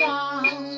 光。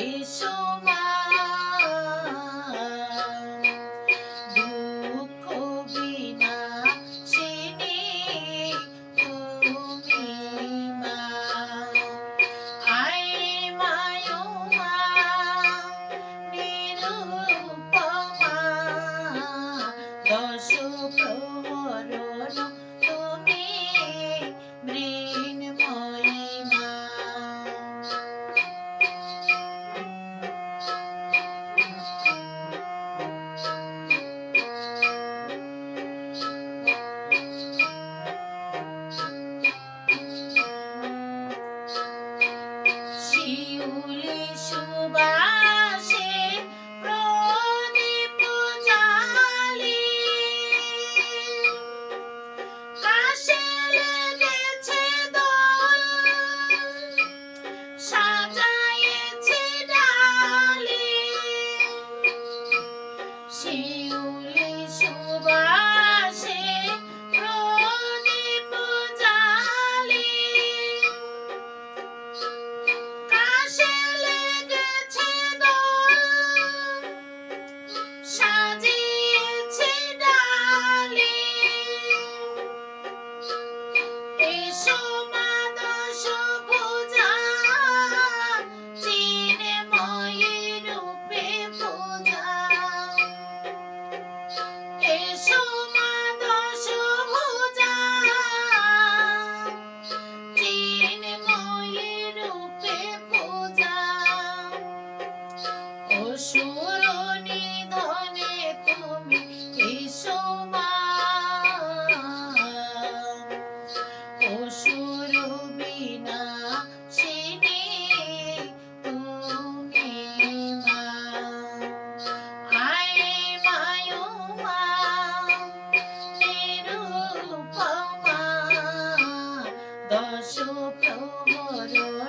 এসো মা দুঃখ বিনা সেনে তুমি মা আয় মায়ো মা দশ প্রহরণ so. Thank you.